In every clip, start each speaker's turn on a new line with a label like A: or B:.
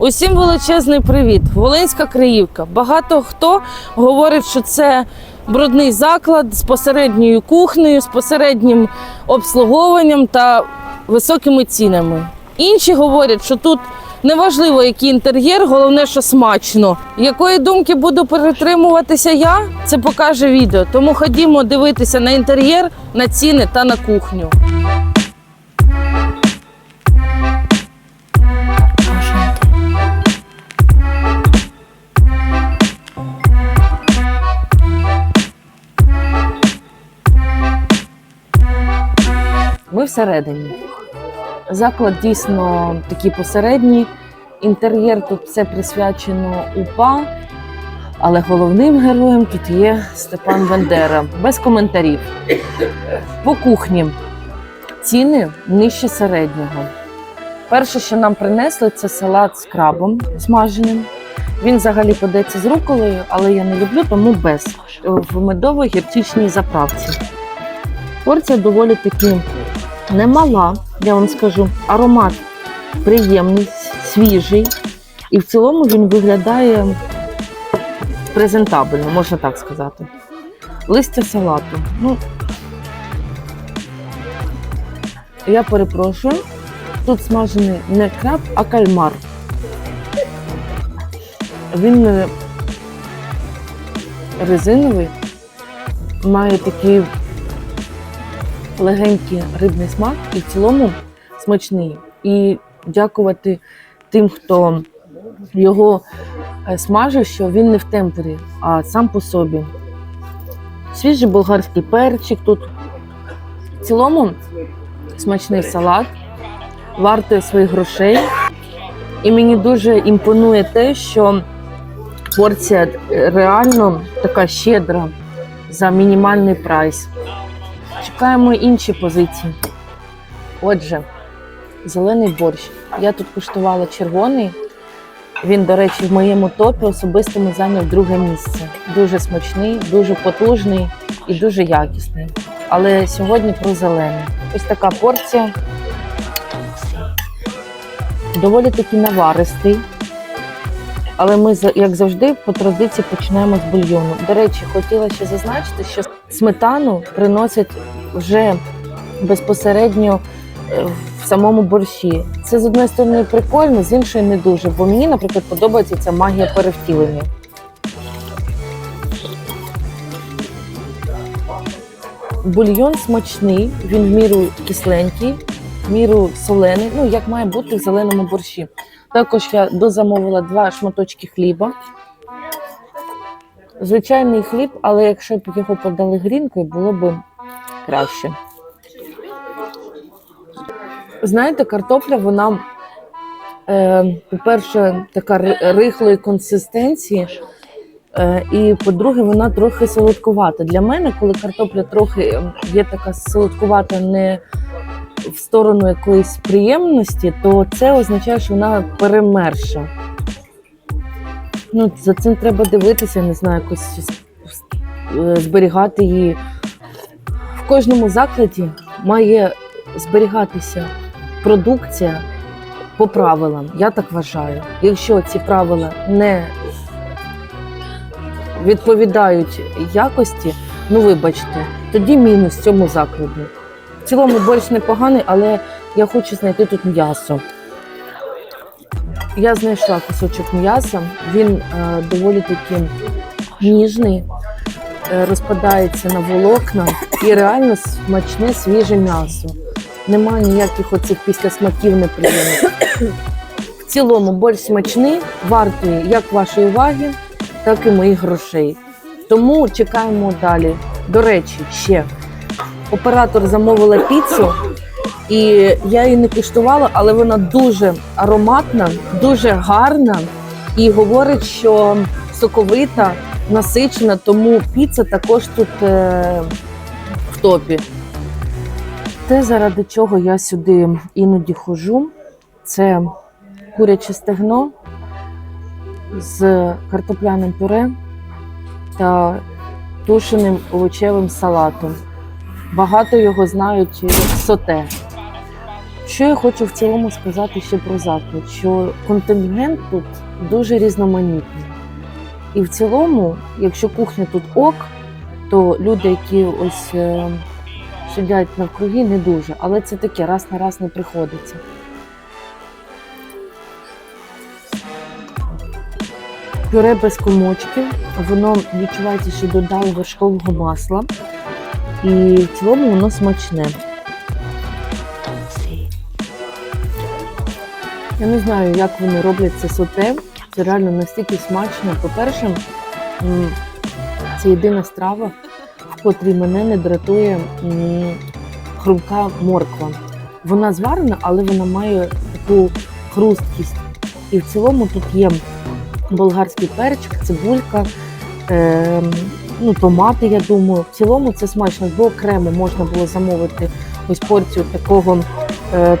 A: Усім величезний привіт! Волинська Криївка. Багато хто говорить, що це брудний заклад з посередньою кухнею, з посереднім обслуговуванням та високими цінами. Інші говорять, що тут неважливо, який інтер'єр, головне, що смачно. Якої думки буду перетримуватися я, це покаже відео. Тому ходімо дивитися на інтер'єр, на ціни та на кухню. Всередині. Заклад дійсно такий посередній. Інтер'єр тут все присвячено УПА, але головним героєм тут є Степан Бендера. Без коментарів. По кухні ціни нижче середнього. Перше, що нам принесли, це салат з крабом смаженим. Він взагалі подається з руколою, але я не люблю, тому без в медово-гірчичній заправці. Порція доволі таки немала, я вам скажу. Аромат приємний, свіжий, і в цілому він виглядає презентабельно, можна так сказати. Листя салату. Ну, я перепрошую. Тут смажений не краб, а кальмар. Він е, резиновий, має такий легенький рибний смак і в цілому смачний. І дякувати тим, хто його е, смажив, що він не в темпері, а сам по собі. Свіжий болгарський перчик тут. В цілому смачний салат, вартує своїх грошей. І мені дуже імпонує те, що порція е, реально така щедра за мінімальний прайс. Чекаємо інші позиції. Отже, зелений борщ. Я тут куштувала червоний. Він, до речі, в моєму топі особистому зайняв друге місце. Дуже смачний, дуже потужний і дуже якісний. Але сьогодні про зелений. Ось така порція. Доволі таки наваристий. Але ми, як завжди, по традиції починаємо з бульйону. До речі, хотіла ще зазначити, що сметану приносять вже безпосередньо е, в самому борщі. Це з одної сторони прикольно, з іншої не дуже. Бо мені, наприклад, подобається ця магія перевтілення. Бульйон смачний, він в міру кисленький, в міру солений, ну як має бути в зеленому борщі. Також я дозамовила два шматочки хліба. Звичайний хліб, але якщо б його подали грінкою, було б краще. Знаєте, картопля, вона, е, по-перше, така ри- рихлої консистенції, е, і по-друге, вона трохи солодкувата. Для мене, коли картопля трохи е, є така солодкувата, не в сторону якоїсь приємності, то це означає, що вона перемерша. Ну, за цим треба дивитися, не знаю, якось е, зберігати її. В кожному закладі має зберігатися продукція по правилам. Я так вважаю. Якщо ці правила не відповідають якості, ну вибачте, тоді мінус цьому закладу. В цілому борщ непоганий, але я хочу знайти тут м'ясо. Я знайшла кусочок м'яса, він е, доволі таки ніжний, е, розпадається на волокна і реально смачне свіже м'ясо. Нема ніяких оцих післясмаків неприємних. В цілому борщ смачний, вартує як вашої уваги, так і моїх грошей. Тому чекаємо далі. До речі, ще оператор замовила піцу, і я її не куштувала, але вона дуже ароматна, дуже гарна і говорить, що соковита, насичена, тому піца також тут е, в топі. Те, заради чого я сюди іноді ходжу, це куряче стегно з картопляним пюре та тушеним овочевим салатом. Багато його знають як соте. Що я хочу в цілому сказати ще про заклад? Що контингент тут дуже різноманітний. І в цілому, якщо кухня тут ок, то люди, які ось е, сидять навкруги, не дуже. Але це таке, раз на раз не приходиться. Пюре без комочків, воно відчувається, що додали вершкового масла. І в цілому воно смачне. Я не знаю, як вони роблять це соте. Це реально настільки смачно. По-перше, це єдина страва, в котрій мене не дратує хрумка морква. Вона зварена, але вона має таку хрусткість. І в цілому тут є болгарський перчик, цибулька, е, ну, томати, я думаю. В цілому це смачно, бо окремо можна було замовити ось порцію такого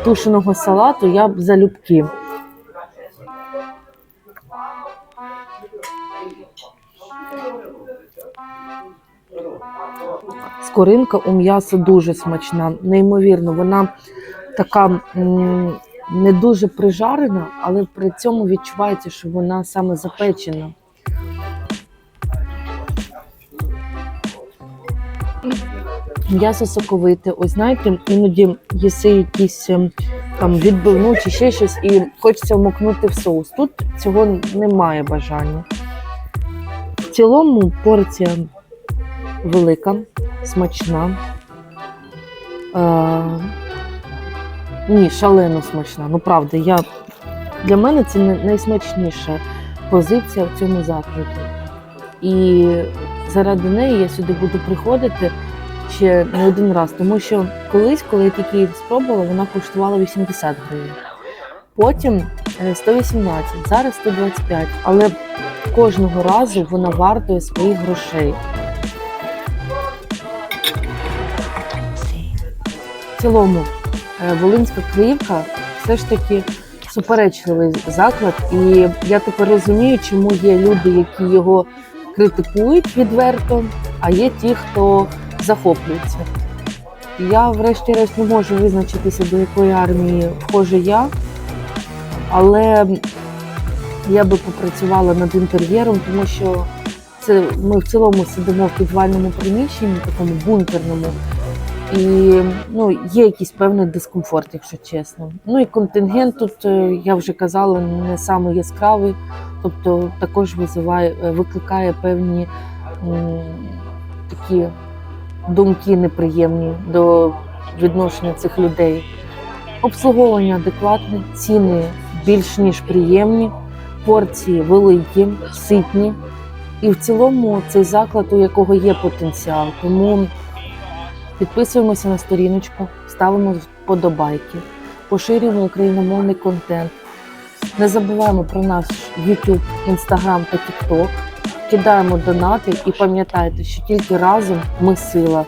A: тушеного салату, я б залюбки. Скоринка у м'яса дуже смачна, неймовірно. Вона така не дуже прижарена, але при цьому відчувається, що вона саме запечена. М'ясо соковите. Ось знаєте, іноді їси якісь ем, там відбивну чи ще щось, і хочеться вмокнути в соус. Тут цього немає бажання. В цілому порція велика, смачна. Е, ні, шалено смачна. Ну правда, я, для мене це найсмачніша позиція в цьому закладі. І заради неї я сюди буду приходити ще не один раз, тому що колись, коли я тільки спробувала, вона коштувала 80 гривень. Потім е, 118, зараз 125, але кожного разу вона вартує своїх грошей. В цілому, е, Волинська Криївка все ж таки суперечливий заклад, і я тепер розумію, чому є люди, які його критикують відверто, а є ті, хто захоплюється. Я, врешті-решт, не можу визначитися, до якої армії вхожа я, але я би попрацювала над інтер'єром, тому що це ми в цілому сидимо в підвальному приміщенні, такому бункерному. І ну, є якийсь певний дискомфорт, якщо чесно. Ну і контингент тут, е, я вже казала, не самий яскравий, тобто також визиває, е, викликає певні м, такі думки неприємні до відношення цих людей. Обслуговування адекватне, ціни більш ніж приємні, порції великі, ситні. І в цілому цей заклад, у якого є потенціал. Тому підписуємося на сторіночку, ставимо вподобайки, поширюємо україномовний контент. Не забуваємо про наш YouTube, Instagram та TikTok. Кидаємо донати і пам'ятайте, що тільки разом ми сила.